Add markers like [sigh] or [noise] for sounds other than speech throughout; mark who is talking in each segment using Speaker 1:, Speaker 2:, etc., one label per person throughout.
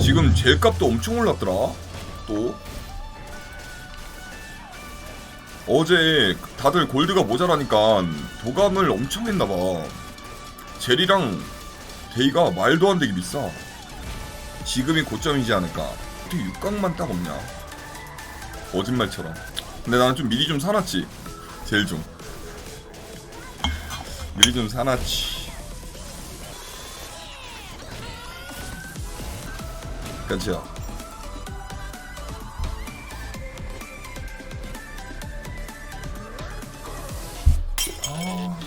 Speaker 1: 지금 젤값도 엄청 올랐더라. 또 어제 다들 골드가 모자라니까 도감을 엄청 했나봐. 젤이랑 데이가 말도 안 되게 비싸. 지금이 고점이지 않을까. 어떻게 육각만 딱 없냐? 거짓말처럼. 근데 나는 좀 미리 좀 사놨지. 젤 좀. 미리 좀 사놨지. 그치야. 아,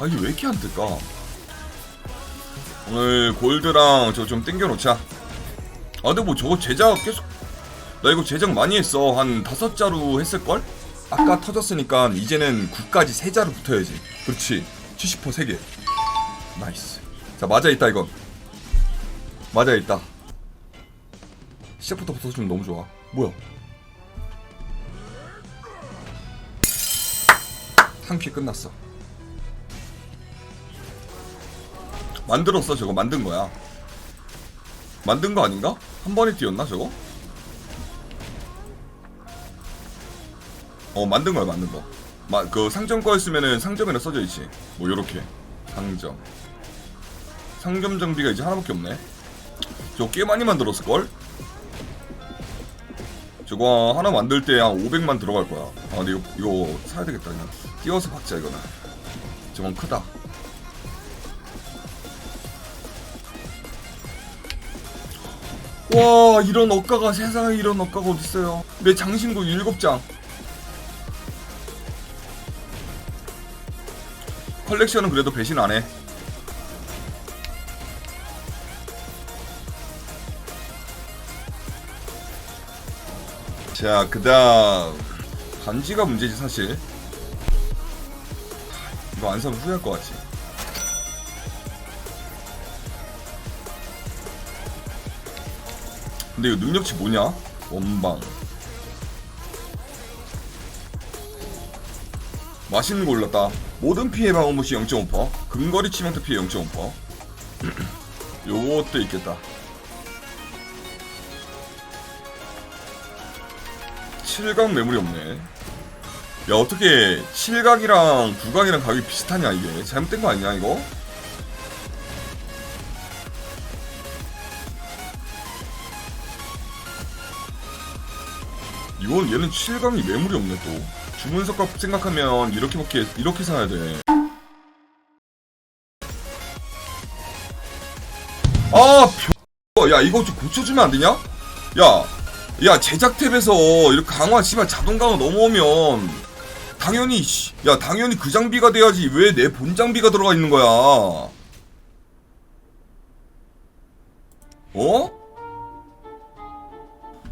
Speaker 1: 아 이게 왜 이렇게 안 뜰까? 오늘 골드랑 저거 좀 땡겨놓자. 아 근데 뭐 저거 제작 계속 나 이거 제작 많이 했어 한 다섯 자루 했을걸? 아까 터졌으니까 이제는 9까지 세 자루 붙어야지 그렇지 70% 3개 나이스 자 맞아 있다 이건 맞아 있다 시작부터 붙어주면 너무 좋아 뭐야 한퀴 끝났어 만들었어 저거 만든 거야 만든 거 아닌가? 한 번에 뛰었나 저거? 어 만든 거야 만든 거. 마, 그 상점 거였으면은 상점에나 써져 있지. 뭐 요렇게 상점. 상점 장비가 이제 하나밖에 없네. 저거 꽤 많이 만들었을 걸? 저거 하나 만들 때 한 500만 들어갈 거야. 아 근데 이거 이거 사야 되겠다 그냥. 띄워서 박자 이거는. 저건 크다. 와 이런 억가가 세상에 이런 억가가 어딨어요 내 장신구 7장 컬렉션은 그래도 배신 안 해 자 그다음 반지가 문제지 사실. 이거 안 사면 후회할 것 같지? 근데 이거 능력치 뭐냐? 원방. 맛있는 거 올랐다. 모든 피해 방어 무시 0.5% 근거리 치명타 피해 0.5% [clears throat] 요것도 있겠다 7각 매물이 없네 야 어떻게 7각이랑 9각이랑 가격이 비슷하냐 이게 잘못된 거 아니냐 이거? 이건 얘는 7강이 매물이 없네 또 주문석 값 생각하면 이렇게밖에 이렇게 사야 돼. 아, 벼. 야, 이거 좀 고쳐주면 안 되냐? 야, 야, 제작 탭에서 이렇게 강화, 씨발, 자동 강화 넘어오면, 당연히, 씨, 야, 당연히 그 장비가 돼야지. 왜 내 본 장비가 들어가 있는 거야? 어?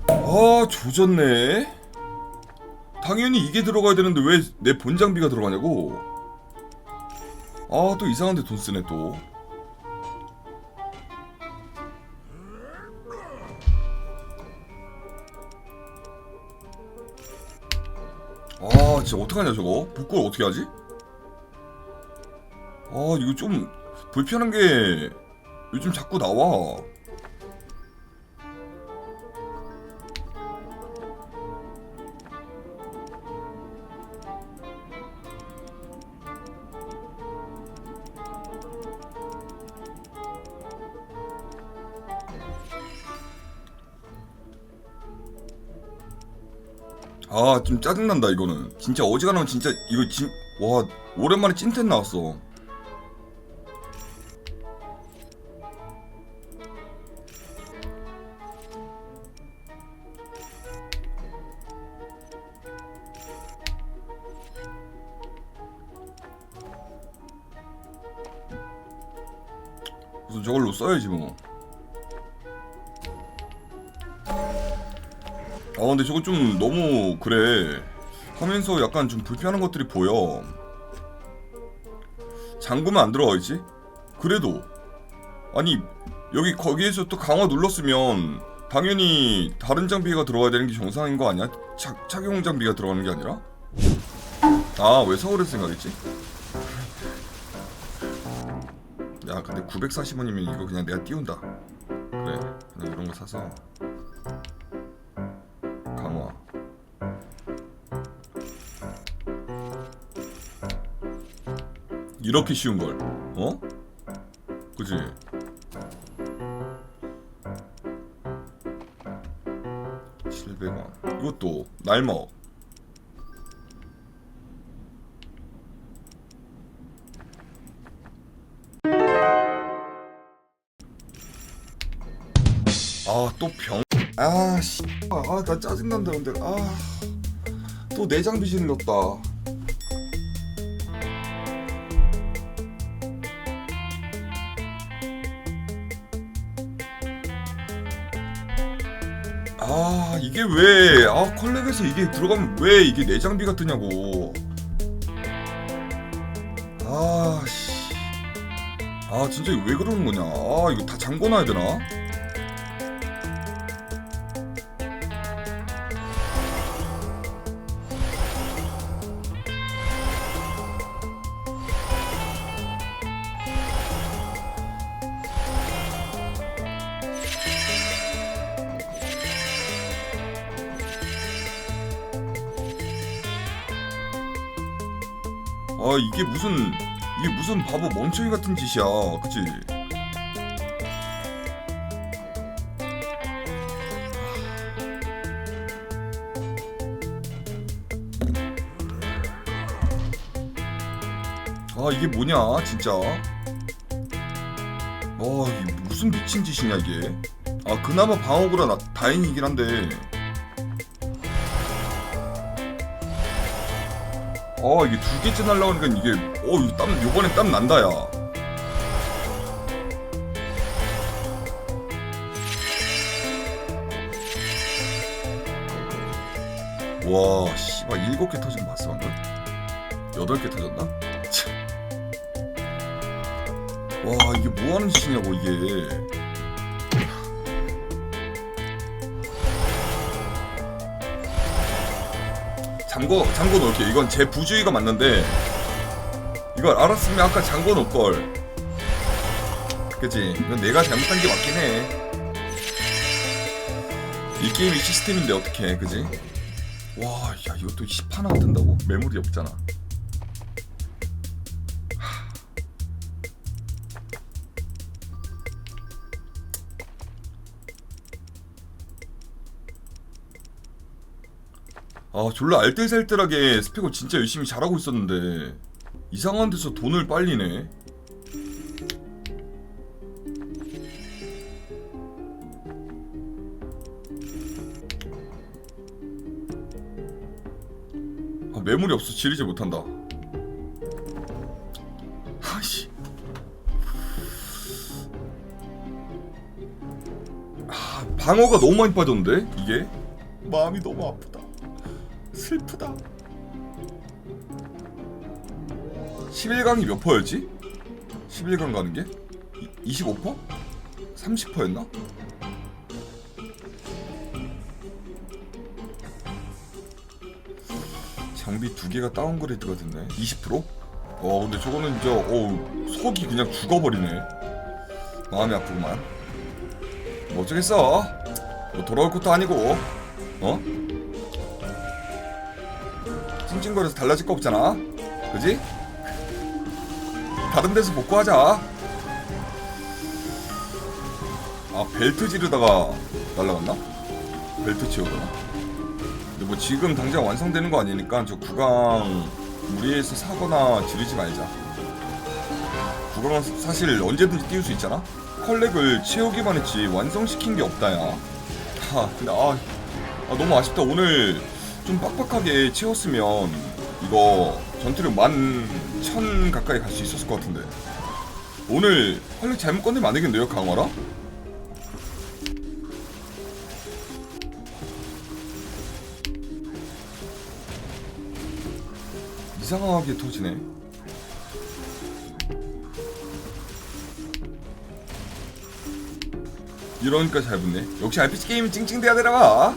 Speaker 1: 아, 조졌네. 당연히 이게 들어가야 되는데 왜 내 본 장비가 들어가냐고. 아, 또 이상한데 돈 쓰네 또. 아, 진짜 어떡하냐 저거? 복구를 어떻게 하지? 아, 이거 좀 불편한 게 요즘 자꾸 나와. 아, 좀 짜증난다, 이거는. 진짜 어지간하면 진짜, 이거 진, 와, 오랜만에 찐텐 나왔어. 무슨 저걸로 써야지, 뭐. 아 근데 저거 좀 너무 그래 하면서 약간 좀 불편한 것들이 보여 잠그면 안 들어가 있지? 그래도 아니 여기 거기에서 또 강화 눌렀으면 당연히 다른 장비가 들어가야 되는 게 정상인 거 아니야? 착, 착용 장비가 들어가는 게 아니라? 아 왜 서울에서 생각했지? 야 근데 940원이면 이거 그냥 내가 띄운다 그래 그런 거 사서 이렇게 쉬운 걸 어? 그지? 이것도 날먹 아또 병. 아 씨. 아나 짜증난다 근데 아또 내장 비실 넣었다. 아 이게 왜 아 컬렉에서 이게 들어가면 왜 이게 내 장비가 뜨냐고. 아 씨. 아 진짜 이거 왜 그러는 거냐? 아 이거 다 잠궈놔야 되나? 아 이게 무슨 이게 무슨 바보 멍청이 같은 짓이야. 그치? 아 이게 뭐냐 진짜? 아 무슨 미친 짓이냐 이게? 아 그나마 방어구라 나 다행이긴 한데 아 이게 두 개째 날라오니까 이게 어 이거 땀 난다 야. 와 씨발 일곱 개 터진 거 봤어 방금? 여덟 개 터졌나? 참. 와 이게 뭐 하는 짓이냐고 이게. 잠궈 잠궈 놓을게. 이건 제 부주의가 맞는데 이걸 알았으면 아까 잠궈 놓을 걸. 그지? 이건 내가 잘못한 게 맞긴 해. 이 게임이 시스템인데 어떻게 해, 그지? 와, 야 이것도 10 하나 든다고? 매물이 없잖아. 아 졸라 알뜰살뜰하게 스펙을 진짜 열심히 잘하고 있었는데 이상한 데서 돈을 빨리네. 아 매물이 없어. 지르지 못한다. 아씨. 아 방어가 너무 많이 빠졌는데 이게? 마음이 너무 아프다 슬프다. 11강이 몇 퍼였지? 11강 가는 게? 25퍼? 30퍼였나? 장비 두 개가 다운그레이드가 됐네. 20%? 어, 근데 저거는 진짜 어 속이 그냥 죽어버리네. 마음이 아프구만. 뭐 어쩌겠어. 뭐 돌아올 것도 아니고, 어? 찡찡거려서 달라질 거 없잖아. 그지? 다른 데서 복구하자. 아 벨트 지르다가 날라갔나? 벨트 치우거나. 근데 뭐 지금 당장 완성되는 거 아니니까 저 구강 무리해서 사거나 지르지 말자. 구강은 사실 언제든지 띄울 수 있잖아. 컬렉을 채우기만 했지 완성시킨 게 없다야. 하 근데 아, 아 너무 아쉽다 오늘 좀 빡빡하게 채웠으면 이거 전투력 만천 가까이 갈 수 있었을 것 같은데. 오늘 헐렉 잘못 건드리면 안 되겠네요 강화라? 이상하게 터지네. 이러니까 잘 붙네. 역시 RPG 게임은 찡찡대야 되나 봐